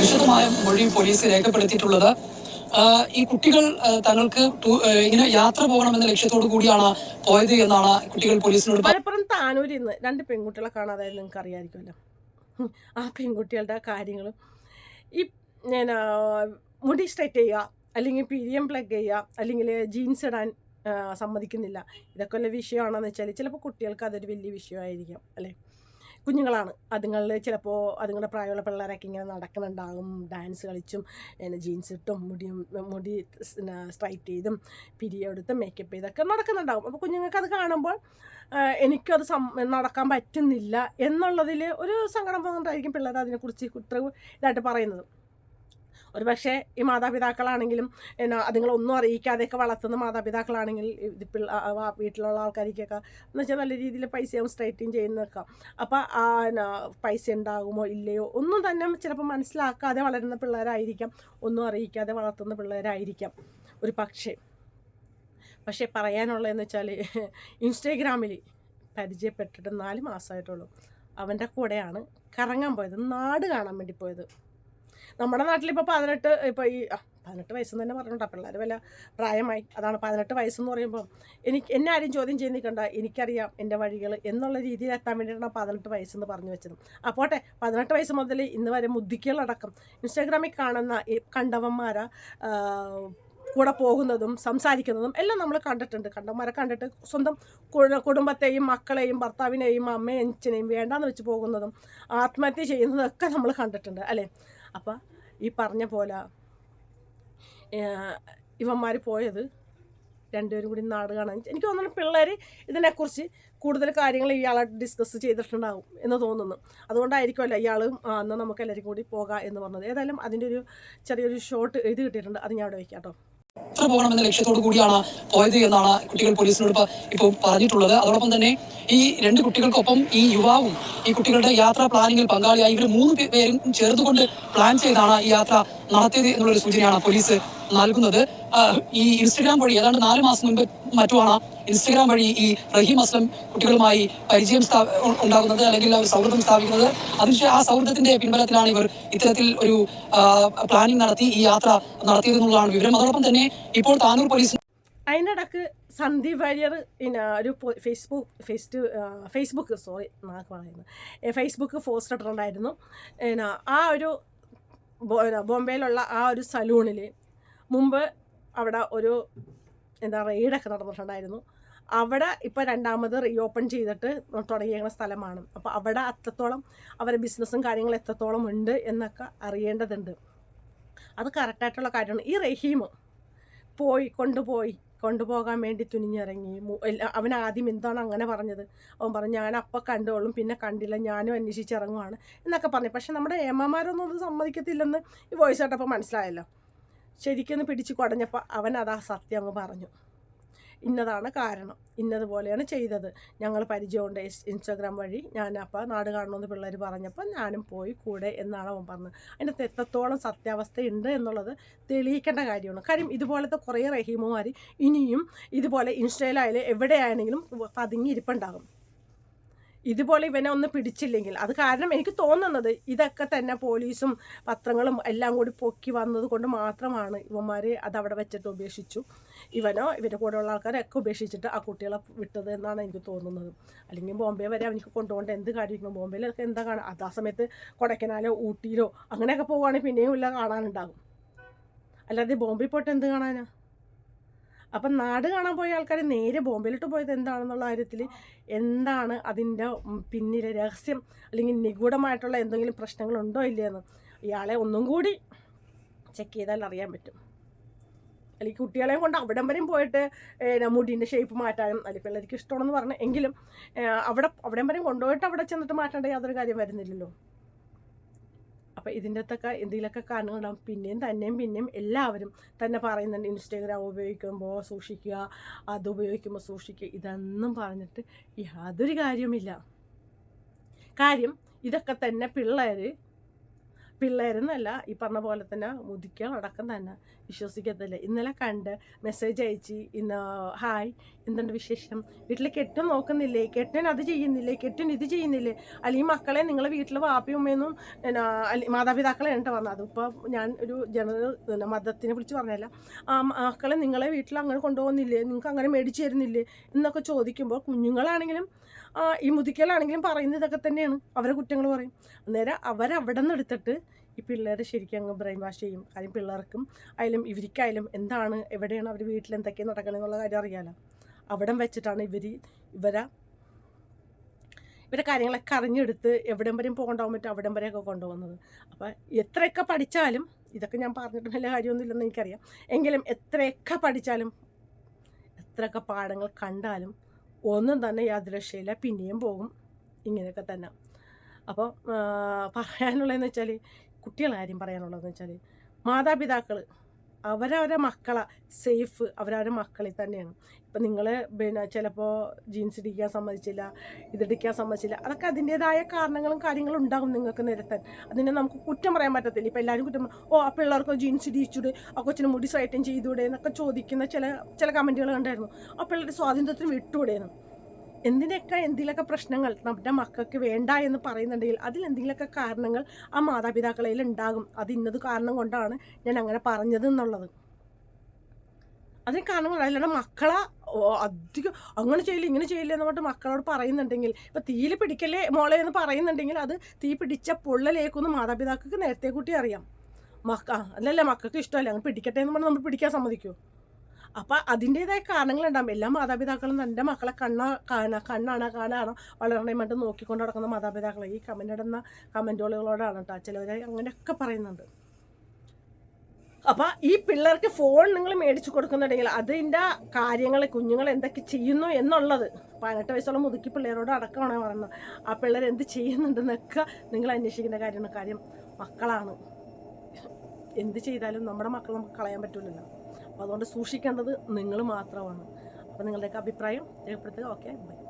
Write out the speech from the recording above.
വിശദമായ മൊഴി പോലീസ് രേഖപ്പെടുത്തിയിട്ടുള്ളത്. ഈ കുട്ടികൾ തങ്ങൾക്ക് ഇങ്ങനെ യാത്ര പോകണമെന്ന ലക്ഷ്യത്തോടു കൂടിയാണ് പോയത് എന്നാണ് കുട്ടികൾ പോലീസിനോട്. മലപ്പുറം താനൂരിൽ നിന്ന് രണ്ട് പെൺകുട്ടികളെ കാണാതായത് നിങ്ങൾക്ക് അറിയാമായിരിക്കുമല്ലോ ആ പെൺകുട്ടികളുടെ കാര്യങ്ങളും. ഈ ഞാൻ മുടി സ്ട്രൈറ്റ് ചെയ്യുക അല്ലെങ്കിൽ പിരിയം പ്ലഗ് ചെയ്യുക അല്ലെങ്കിൽ ജീൻസ് ഇടാൻ സമ്മതിക്കുന്നില്ല. ഇതൊക്കെ ഉള്ള വിഷയമാണെന്ന് വെച്ചാൽ ചിലപ്പോൾ കുട്ടികൾക്ക് അതൊരു വലിയ വിഷയമായിരിക്കാം അല്ലേ? കുഞ്ഞുങ്ങളാണ്. അതുങ്ങളിൽ ചിലപ്പോൾ അതുങ്ങളുടെ പ്രായമുള്ള പിള്ളേരൊക്കെ ഇങ്ങനെ നടക്കുന്നുണ്ടാകും. ഡാൻസ് കളിച്ചും പിന്നെ ജീൻസ് ഇട്ടും മുടിയും മുടി സ്ട്രൈറ്റ് ചെയ്തും പിരിയെടുത്തും മേക്കപ്പ് ചെയ്തൊക്കെ നടക്കുന്നുണ്ടാകും. അപ്പോൾ കുഞ്ഞുങ്ങൾക്ക് അത് കാണുമ്പോൾ എനിക്കത് സം നടക്കാൻ പറ്റുന്നില്ല എന്നുള്ളതിൽ ഒരു സങ്കടം പോകുന്നുണ്ടായിരിക്കും പിള്ളേർ അതിനെക്കുറിച്ച് ഇത്ര ഇതായിട്ട് പറയുന്നത്. ഒരു പക്ഷേ ഈ മാതാപിതാക്കളാണെങ്കിലും എന്നാ അതുങ്ങളൊന്നും അറിയിക്കാതെയൊക്കെ വളർത്തുന്ന മാതാപിതാക്കളാണെങ്കിൽ ഇത് വീട്ടിലുള്ള ആൾക്കാർക്കൊക്കെ എന്ന് വെച്ചാൽ നല്ല രീതിയിൽ പൈസയാവും സ്ട്രൈറ്റിങ് ചെയ്യുന്നതൊക്കെ അപ്പോൾ എന്നാ, പൈസ ഉണ്ടാകുമോ ഇല്ലയോ ഒന്നും തന്നെ ചിലപ്പോൾ മനസ്സിലാക്കാതെ വളരുന്ന പിള്ളേരായിരിക്കാം. ഒന്നും അറിയിക്കാതെ വളർത്തുന്ന പിള്ളേരായിരിക്കാം. ഒരു പക്ഷേ പക്ഷേ പറയാനുള്ളതെന്ന് വെച്ചാൽ ഇൻസ്റ്റാഗ്രാമിൽ പരിചയപ്പെട്ടിട്ട് നാല് മാസമായിട്ടുള്ളൂ അവന്റെ കൂടെയാണ് കറങ്ങാൻ പോയത് നാട് കാണാൻ വേണ്ടി പോയത്. നമ്മുടെ നാട്ടിലിപ്പോൾ പതിനെട്ട് ഇപ്പോൾ ഈ പതിനെട്ട് വയസ്സെന്ന് തന്നെ പറഞ്ഞോട്ടാ പിള്ളേർ വല്ല പ്രായമായി. അതാണ് പതിനെട്ട് വയസ്സെന്ന് പറയുമ്പോൾ എനിക്ക് എന്നെ ആരും ചോദ്യം ചെയ്ത് നിൽക്കണ്ട എനിക്കറിയാം എന്റെ വഴികൾ എന്നുള്ള രീതിയിൽ എത്താൻ വേണ്ടിയിട്ടാണ് പതിനെട്ട് വയസ്സെന്ന് പറഞ്ഞു വെച്ചത്. അപ്പോട്ടെ പതിനെട്ട് വയസ്സ് മുതൽ ഇന്ന് വരെ മുദ്ദിക്കുകളടക്കം ഇൻസ്റ്റാഗ്രാമിൽ കാണുന്ന ഈ കണ്ടവന്മാരെ കൂടെ പോകുന്നതും സംസാരിക്കുന്നതും എല്ലാം നമ്മൾ കണ്ടിട്ടുണ്ട്. കണ്ടന്മാരെ കണ്ടിട്ട് സ്വന്തം കുട- കുടുംബത്തെയും മക്കളെയും ഭർത്താവിനെയും അമ്മയും അച്ഛനെയും വേണ്ടാന്ന് വെച്ച് പോകുന്നതും ആത്മഹത്യ ചെയ്യുന്നതൊക്കെ നമ്മൾ കണ്ടിട്ടുണ്ട് അല്ലേ? അപ്പം ഈ പറഞ്ഞ പോലെ ഇവന്മാർ പോയത് രണ്ടുപേരും കൂടി നാട് കാണാൻ. എനിക്ക് തോന്നുന്നു പിള്ളേർ ഇതിനെക്കുറിച്ച് കൂടുതൽ കാര്യങ്ങൾ ഇയാളെ ഡിസ്കസ് ചെയ്തിട്ടുണ്ടാവും എന്ന് തോന്നുന്നു. അതുകൊണ്ടായിരിക്കുമല്ലോ ഇയാൾ അന്ന് നമുക്ക് എല്ലാവരും കൂടി പോകാം എന്ന് പറഞ്ഞത്. ഏതായാലും അതിന്റെ ഒരു ചെറിയൊരു ഷോട്ട് എഴുതി കിട്ടിയിട്ടുണ്ട്. അത് ഞാൻ അവിടെ വയ്ക്കാം കേട്ടോ. യാത്ര പോകണമെന്ന ലക്ഷ്യത്തോടു കൂടിയാണ് പോയത് എന്നാണ് കുട്ടികൾ പോലീസിനോട് ഇപ്പോൾ പറഞ്ഞിട്ടുള്ളത്. അതോടൊപ്പം തന്നെ ഈ രണ്ട് കുട്ടികൾക്കൊപ്പം ഈ യുവാവും ഈ കുട്ടികളുടെ യാത്രാ പ്ലാനിങ്ങിൽ പങ്കാളിയായി. ഇവർ മൂന്ന് പേരും ചേർന്നുകൊണ്ട് പ്ലാൻ ചെയ്താണ് ഈ യാത്ര നടത്തിയത് എന്നുള്ളൊരു സൂചനയാണ് പോലീസ് നൽകുന്നത്. ഈ ഇൻസ്റ്റഗ്രാം വഴി ഏതാണ്ട് നാല് മാസം മുൻപ് മറ്റുമാണ് ഇൻസ്റ്റഗ്രാം വഴി ഈ റഹീം അസ്ലം കുട്ടികളുമായി പരിചയം ഉണ്ടാകുന്നത് അല്ലെങ്കിൽ അവർ സൗഹൃദം സ്ഥാപിക്കുന്നത്. അതിനുശേഷം ആ സൗഹൃദത്തിന്റെ പിൻബലത്തിലാണ് ഇവർ ഇത്തരത്തിൽ ഒരു പ്ലാനിംഗ് നടത്തി ഈ യാത്ര നടത്തിയതെന്നുള്ളതാണ് വിവരം. അതോടൊപ്പം തന്നെ ഇപ്പോൾ താനൂർ പോലീസ് അതിനിടക്ക് സന്ദീപ് വാര്യർ പിന്നെ ഒരു ഫേസ്ബുക്ക് ഫേസ് ഫേസ്ബുക്ക് സോറി നാക്ക് പറയുന്നത് ഫേസ്ബുക്ക് പോസ്റ്റ് ഇട്ടിട്ടുണ്ടായിരുന്നു. പിന്നെ ആ ഒരു ബോംബെയിലുള്ള ആ ഒരു സലൂണിൽ മുമ്പ് അവിടെ ഒരു എന്താ റെയ്ഡൊക്കെ നടന്നിട്ടുണ്ടായിരുന്നു. അവിടെ ഇപ്പോൾ രണ്ടാമത് റീ ഓപ്പൺ ചെയ്തിട്ട് തുടങ്ങിയ സ്ഥലമാണ്. അപ്പോൾ അവിടെ അത്രത്തോളം അവരെ ബിസിനസ്സും കാര്യങ്ങളും എത്രത്തോളം ഉണ്ട് എന്നൊക്കെ അറിയേണ്ടതുണ്ട്. അത് കറക്റ്റായിട്ടുള്ള കാര്യമാണ്. ഈ റഹീം പോയി കൊണ്ടുപോയി കൊണ്ടുപോകാൻ വേണ്ടി തുനിഞ്ഞിറങ്ങി. അവൻ ആദ്യം എന്താണ് അങ്ങനെ പറഞ്ഞത്? അവൻ പറഞ്ഞു ഞാൻ അപ്പം കണ്ടോളും പിന്നെ കണ്ടില്ല ഞാനും അന്വേഷിച്ചിറങ്ങുവാണ് എന്നൊക്കെ പറഞ്ഞു. പക്ഷെ നമ്മുടെ ഏമ്മമാരൊന്നും അത് സമ്മതിക്കത്തില്ലെന്ന് ഈ വോയിസ് കേട്ടപ്പോൾ മനസ്സിലായല്ലോ. ശരിക്കൊന്ന് പിടിച്ച് കുടഞ്ഞപ്പോൾ അവൻ അതാ സത്യം അങ്ങ് പറഞ്ഞു. ഇന്നതാണ് കാരണം. ഇന്നതുപോലെയാണ് ചെയ്തത്. ഞങ്ങൾ പരിചയമുണ്ട് ഇൻസ്- ഇൻസ്റ്റാഗ്രാം വഴി. ഞാൻ അപ്പം നാട് കാണണമെന്ന് പിള്ളേർ പറഞ്ഞപ്പോൾ ഞാനും പോയി കൂടെ എന്നാണ് അവൻ പറഞ്ഞത്. അതിന്റെ എത്രത്തോളം സത്യാവസ്ഥയുണ്ട് എന്നുള്ളത് തെളിയിക്കേണ്ട കാര്യമാണ്. കാര്യം ഇതുപോലത്തെ കുറേ റഹീമുമാർ ഇനിയും ഇതുപോലെ ഇൻസ്റ്റയിലായാലും എവിടെയാണെങ്കിലും പതുങ്ങിയിരിപ്പുണ്ടാകും ഇതുപോലെ ഇവനെ ഒന്ന് പിടിച്ചില്ലെങ്കിൽ. അത് കാരണം എനിക്ക് തോന്നുന്നത് ഇതൊക്കെ തന്നെ പോലീസും പത്രങ്ങളും എല്ലാം കൂടി പൊക്കി വന്നത് കൊണ്ട് മാത്രമാണ് ഇവന്മാർ അവിടെ വെച്ചിട്ട് ഉപേക്ഷിച്ചു. ഇവനോ ഇവന്റെ കൂടെയുള്ള ആൾക്കാരൊക്കെ ഉപേക്ഷിച്ചിട്ട് ആ കുട്ടികളെ വിട്ടത് എന്നാണ് എനിക്ക് തോന്നുന്നത്. അല്ലെങ്കിൽ ബോംബെ വരെ അവനിക്ക് കൊണ്ടുപോകേണ്ട എന്ത് കാര്യമായിരിക്കും? ബോംബെയിലൊക്കെ എന്താ കാണാം? അത് ആ സമയത്ത് കൊടക്കനാലോ ഊട്ടിയിലോ അങ്ങനെയൊക്കെ പോവുകയാണെങ്കിൽ പിന്നെയും ഇല്ല കാണാനുണ്ടാകും. അല്ലാതെ ബോംബെ പോയിട്ട് എന്ത് കാണാനാ? അപ്പം നാട് കാണാൻ പോയ ആൾക്കാർ നേരെ ബോംബെയിലോട്ട് പോയത് എന്താണെന്നുള്ള കാര്യത്തിൽ എന്താണ് അതിന്റെ പിന്നിലെ രഹസ്യം അല്ലെങ്കിൽ നിഗൂഢമായിട്ടുള്ള എന്തെങ്കിലും പ്രശ്നങ്ങളുണ്ടോ ഇല്ലയെന്ന് ഇയാളെ ഒന്നും കൂടി ചെക്ക് ചെയ്താൽ അറിയാൻ പറ്റും. അല്ലെങ്കിൽ കുട്ടികളെയും കൊണ്ട് അവിടം വരെയും പോയിട്ട് മുടീന്റെ ഷേപ്പ് മാറ്റാനും അല്ലെങ്കിൽ പിള്ളേർക്ക് ഇഷ്ടമാണെന്ന് പറഞ്ഞു എങ്കിലും അവിടെ അവിടം വരെയും കൊണ്ടുപോയിട്ട് അവിടെ ചെന്നിട്ട് മാറ്റേണ്ട യാതൊരു കാര്യം വരുന്നില്ലല്ലോ. അപ്പോൾ ഇതിന്റെ അകത്തൊക്കെ എന്തെങ്കിലുമൊക്കെ കാരണങ്ങളുണ്ടാകും പിന്നെയും തന്നെയും പിന്നെയും എല്ലാവരും തന്നെ പറയുന്നുണ്ട് ഇൻസ്റ്റാഗ്രാം ഉപയോഗിക്കുമ്പോൾ സൂക്ഷിക്കുക അത് ഉപയോഗിക്കുമ്പോൾ സൂക്ഷിക്കുക. ഇതൊന്നും പറഞ്ഞിട്ട് യാതൊരു കാര്യവുമില്ല. കാര്യം ഇതൊക്കെ തന്നെ പിള്ളേർ പിള്ളേരെന്നല്ല ഈ പറഞ്ഞ പോലെ തന്നെ മുതിക്കളടക്കം തന്നെ വിശ്വസിക്കത്തില്ല. ഇന്നലെ കണ്ട് മെസ്സേജ് അയച്ച് ഇന്ന് ഹായ് എന്തുണ്ട് വിശേഷം? വീട്ടിൽ കെട്ടും നോക്കുന്നില്ലേ? കെട്ടൻ അത് ചെയ്യുന്നില്ലേ? കെട്ടൻ ഇത് ചെയ്യുന്നില്ലേ? അല്ലെങ്കിൽ മക്കളെ നിങ്ങളെ വീട്ടിൽ വാപ്പയും അല്ലെങ്കിൽ മാതാപിതാക്കളെ ഉണ്ട് വന്നത്? അതിപ്പോൾ ഞാൻ ഒരു ജനറൽ മതത്തിനെ കുറിച്ച് പറഞ്ഞല്ല മക്കളെ നിങ്ങളെ വീട്ടിൽ അങ്ങനെ കൊണ്ടുപോകുന്നില്ലേ? നിങ്ങൾക്ക് അങ്ങനെ മേടിച്ചു തരുന്നില്ലേ? എന്നൊക്കെ ചോദിക്കുമ്പോൾ കുഞ്ഞുങ്ങളാണെങ്കിലും ഈ മുതിക്കലാണെങ്കിലും പറയുന്നത് ഇതൊക്കെ തന്നെയാണ് അവരെ കുറ്റങ്ങൾ പറയും. അന്നേരം അവരവിടെ നിന്ന് എടുത്തിട്ട് ഈ പിള്ളേരെ ശരിക്കും അങ്ങ് ബ്രെയിൻ വാഷ് ചെയ്യും. കാര്യം പിള്ളേർക്കും ആയാലും ഇവർക്കായാലും എന്താണ് എവിടെയാണ് അവർ വീട്ടിൽ എന്തൊക്കെയാണ് നടക്കണത് എന്നുള്ള കാര്യം അറിയാലോ. അവിടം വെച്ചിട്ടാണ് ഇവർ ഇവരെ ഇവരെ കാര്യങ്ങളൊക്കെ അറിഞ്ഞെടുത്ത് എവിടം വരെയും പോകണ്ടാവാൻ പറ്റും അവിടം വരെയൊക്കെ കൊണ്ടുപോകുന്നത്. അപ്പോൾ എത്രയൊക്കെ പഠിച്ചാലും ഇതൊക്കെ ഞാൻ പറഞ്ഞിട്ട് വലിയ കാര്യമൊന്നുമില്ലെന്ന് എനിക്കറിയാം. എങ്കിലും എത്രയൊക്കെ പഠിച്ചാലും എത്രയൊക്കെ പാഠങ്ങൾ കണ്ടാലും ഒന്നും തന്നെ യാതൊരു രക്ഷയില്ല പിന്നെയും പോകും. ഇങ്ങനെയൊക്കെ തന്നെ. അപ്പോൾ പറയാനുള്ളതെന്ന് വെച്ചാൽ കുട്ടികളെ കാര്യം പറയാനുള്ളതെന്ന് വെച്ചാൽ മാതാപിതാക്കൾ അവരവരെ മക്കളെ സേഫ് അവരവരെ മക്കളിൽ തന്നെയാണ്. ഇപ്പം നിങ്ങൾ പിന്നെ ചിലപ്പോൾ ജീൻസ് ഇടിക്കാൻ സമ്മതിച്ചില്ല ഇതിടിക്കാൻ സമ്മതിച്ചില്ല അതൊക്കെ അതിന്റേതായ കാരണങ്ങളും കാര്യങ്ങളും ഉണ്ടാകും നിങ്ങൾക്ക് നിരത്താൻ. അതിനെ നമുക്ക് കുറ്റം പറയാൻ പറ്റത്തില്ല. ഇപ്പം എല്ലാവരും കുറ്റം ഓ ആ പിള്ളേർക്ക് ജീൻസ് ഇടിച്ചൂടെ ആ കൊച്ചിന് മുടി സ്ട്രൈറ്റൻ ചെയ്തൂടെ എന്നൊക്കെ ചോദിക്കുന്ന ചില ചില കമന്റുകൾ കണ്ടായിരുന്നു. ആ പിള്ളേരുടെ സ്വാതന്ത്ര്യത്തിന് വിട്ടുകൂടെയെന്ന്. എന്തിനൊക്കെ എന്തെങ്കിലുമൊക്കെ പ്രശ്നങ്ങൾ നമ്മുടെ മക്കൾക്ക് വേണ്ട എന്ന് പറയുന്നുണ്ടെങ്കിൽ അതിൽ എന്തെങ്കിലുമൊക്കെ കാരണങ്ങൾ ആ മാതാപിതാക്കളിൽ ഉണ്ടാകും. അത് ഇന്നത് കാരണം കൊണ്ടാണ് ഞാൻ അങ്ങനെ പറഞ്ഞത് എന്നുള്ളത്. അതിന് കാരണം അല്ലാണ്ട് മക്കളെ അധികം അങ്ങനെ ചെയ്യില്ല ഇങ്ങനെ ചെയ്യില്ല എന്ന് പറഞ്ഞിട്ട് മക്കളോട് പറയുന്നുണ്ടെങ്കിൽ ഇപ്പം തീയിൽ പിടിക്കല്ലേ മോളെ എന്ന് പറയുന്നുണ്ടെങ്കിൽ അത് തീ പിടിച്ച പൊള്ളലേക്കൊന്നും മാതാപിതാക്കൾക്ക് നേരത്തെ കൂട്ടി അറിയാം. മക്ക അല്ലല്ല മക്കൾക്ക് ഇഷ്ടമല്ല. അങ്ങനെ പിടിക്കട്ടെ എന്ന് പറഞ്ഞാൽ നമ്മൾ പിടിക്കാൻ സമ്മതിക്കുമോ അപ്പം അതിന്റേതായ കാരണങ്ങളുണ്ടാകും എല്ലാ മാതാപിതാക്കളും തന്റെ മക്കളെ കണ്ണ കാണാ കണ്ണാണോ കാണാണോ വളരണേ മറ്റും നോക്കിക്കൊണ്ട് നടക്കുന്ന മാതാപിതാക്കളെ ഈ കമന്റ് ഇടുന്ന കമന്റുകളോടാണ് കേട്ടോ ചിലവർ അങ്ങനെയൊക്കെ പറയുന്നുണ്ട് അപ്പം ഈ പിള്ളേർക്ക് ഫോൺ നിങ്ങൾ മേടിച്ചു കൊടുക്കുന്നുണ്ടെങ്കിൽ അതിന്റെ കാര്യങ്ങൾ കുഞ്ഞുങ്ങൾ എന്തൊക്കെ ചെയ്യുന്നു എന്നുള്ളത് പതിനെട്ട് വയസ്സുള്ള മുതുക്കി പിള്ളേരോട് അടക്കമാണ് പറയുന്നത്. ആ പിള്ളേർ എന്ത് ചെയ്യുന്നുണ്ടെന്നൊക്കെ നിങ്ങൾ അന്വേഷിക്കുന്ന കാര്യമാണ്. കാര്യം മക്കളാണ്. എന്ത് ചെയ്താലും നമ്മുടെ മക്കൾ നമുക്ക് കളയാൻ പറ്റില്ലല്ലോ അപ്പോൾ അതുകൊണ്ട് സൂക്ഷിക്കേണ്ടത് നിങ്ങൾ മാത്രമാണ്. അപ്പോൾ നിങ്ങളുടെയൊക്കെ അഭിപ്രായം രേഖപ്പെടുത്തുക. Okay bye.